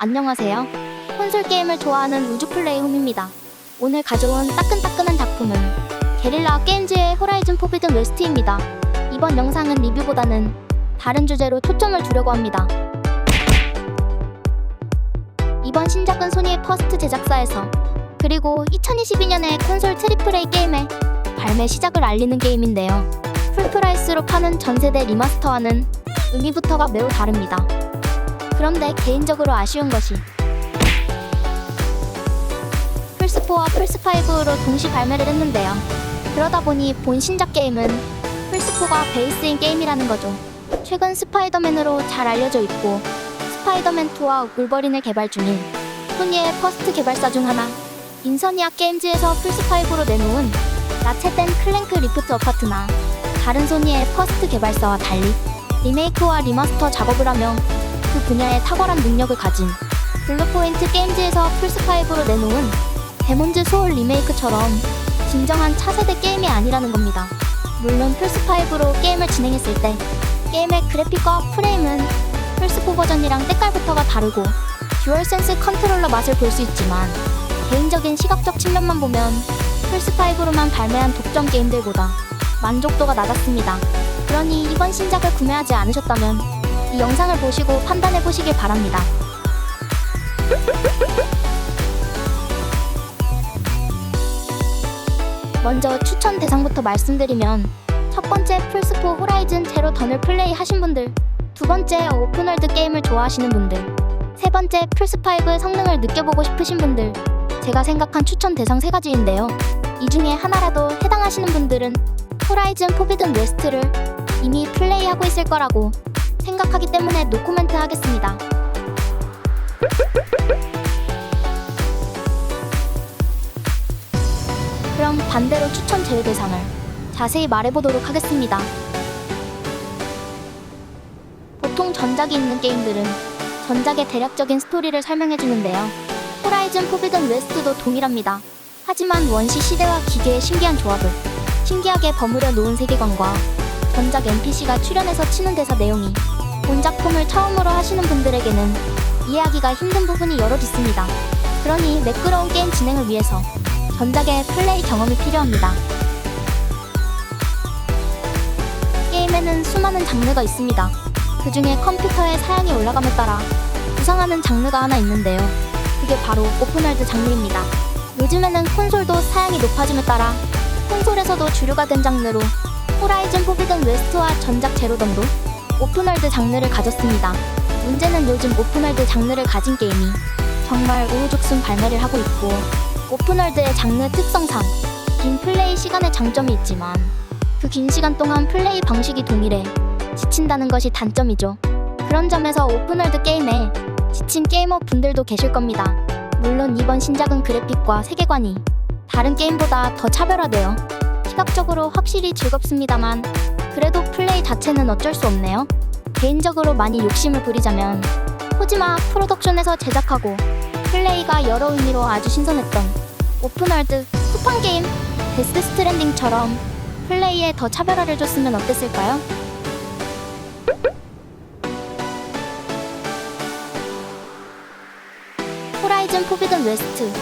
안녕하세요. 콘솔 게임을 좋아하는 우주플레이 홈입니다. 오늘 가져온 따끈따끈한 작품은 게릴라 게임즈의 호라이즌 포비든 웨스트입니다. 이번 영상은 리뷰보다는 다른 주제로 초점을 두려고 합니다. 이번 신작은 소니의 퍼스트 제작사에서 그리고 2022년에 콘솔 트리플 A 게임의 발매 시작을 알리는 게임인데요. 풀프라이스로 파는 전세대 리마스터와는 의미부터가 매우 다릅니다. 그런데 개인적으로 아쉬운 것이 플스4와 플스5로 동시 발매를 했는데요. 그러다 보니 본 신작 게임은 플스4가 베이스인 게임이라는 거죠. 최근 스파이더맨으로 잘 알려져 있고 스파이더맨2와 울버린을 개발 중인 소니의 퍼스트 개발사 중 하나 인서니아 게임즈에서 플스5로 내놓은 라체된 클랭크 리프트 어파트나 다른 소니의 퍼스트 개발사와 달리 리메이크와 리마스터 작업을 하며 그 분야의 탁월한 능력을 가진 블루포인트 게임즈에서 플스5로 내놓은 데몬즈 소울 리메이크처럼 진정한 차세대 게임이 아니라는 겁니다. 물론 플스5로 게임을 진행했을 때 게임의 그래픽과 프레임은 플스4 버전이랑 때깔부터가 다르고 듀얼센스 컨트롤러 맛을 볼 수 있지만 개인적인 시각적 측면만 보면 플스5로만 발매한 독점 게임들보다 만족도가 낮았습니다. 그러니 이번 신작을 구매하지 않으셨다면 이 영상을 보시고 판단해 보시길 바랍니다. 먼저 추천 대상부터 말씀드리면 첫 번째 플스4 호라이즌 제로 던을 플레이 하신 분들 두 번째 오픈월드 게임을 좋아하시는 분들 세 번째 플스5 성능을 느껴보고 싶으신 분들 제가 생각한 추천 대상 세 가지인데요 이 중에 하나라도 해당하시는 분들은 호라이즌 포비든 웨스트를 이미 플레이하고 있을 거라고 생각하기 때문에 노코멘트 하겠습니다. 그럼 반대로 추천 제외 대상을 자세히 말해보도록 하겠습니다. 보통 전작이 있는 게임들은 전작의 대략적인 스토리를 설명해주는데요. 호라이즌 포비든 웨스트도 동일합니다. 하지만 원시 시대와 기계의 신기한 조합을 신기하게 버무려 놓은 세계관과 전작 NPC가 출연해서 치는 대사 내용이 본 작품을 처음으로 하시는 분들에게는 이해하기가 힘든 부분이 여럿 있습니다. 그러니 매끄러운 게임 진행을 위해서 전작의 플레이 경험이 필요합니다. 게임에는 수많은 장르가 있습니다. 그 중에 컴퓨터의 사양이 올라감에 따라 부상하는 장르가 하나 있는데요. 그게 바로 오픈월드 장르입니다. 요즘에는 콘솔도 사양이 높아짐에 따라 콘솔에서도 주류가 된 장르로 호라이즌 포비든 웨스트와 전작 제로던도 오픈월드 장르를 가졌습니다. 문제는 요즘 오픈월드 장르를 가진 게임이 정말 우후죽순 발매를 하고 있고 오픈월드의 장르 특성상 긴 플레이 시간의 장점이 있지만 그 긴 시간 동안 플레이 방식이 동일해 지친다는 것이 단점이죠. 그런 점에서 오픈월드 게임에 지친 게이머 분들도 계실 겁니다. 물론 이번 신작은 그래픽과 세계관이 다른 게임보다 더 차별화되어 시각적으로 확실히 즐겁습니다만 그래도 플레이 자체는 어쩔 수 없네요. 개인적으로 많이 욕심을 부리자면 코지마 프로덕션에서 제작하고 플레이가 여러 의미로 아주 신선했던 오픈월드 쿠팡 게임 데스 스트랜딩처럼 플레이에 더 차별화를 줬으면 어땠을까요? 호라이즌 포비든 웨스트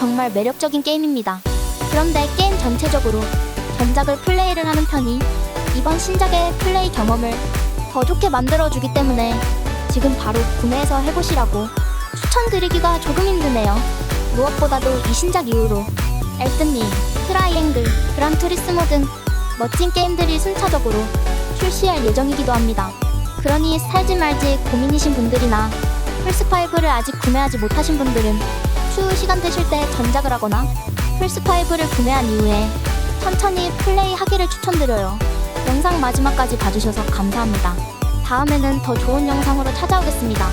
정말 매력적인 게임입니다. 그런데 게임 전체적으로 전작을 플레이를 하는 편이 이번 신작의 플레이 경험을 더 좋게 만들어주기 때문에 지금 바로 구매해서 해보시라고 추천드리기가 조금 힘드네요. 무엇보다도 이 신작 이후로 엘든링, 트라이앵글, 그란투리스모 등 멋진 게임들이 순차적으로 출시할 예정이기도 합니다. 그러니 살지 말지 고민이신 분들이나 플스5를 아직 구매하지 못하신 분들은 추후 시간 되실 때 전작을 하거나 플스5를 구매한 이후에 천천히 플레이하기를 추천드려요. 영상 마지막까지 봐주셔서 감사합니다. 다음에는 더 좋은 영상으로 찾아오겠습니다.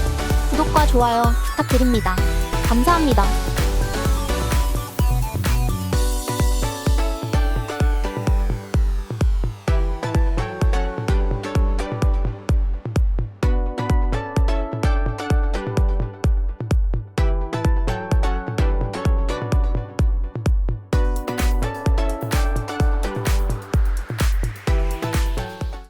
구독과 좋아요 부탁드립니다. 감사합니다.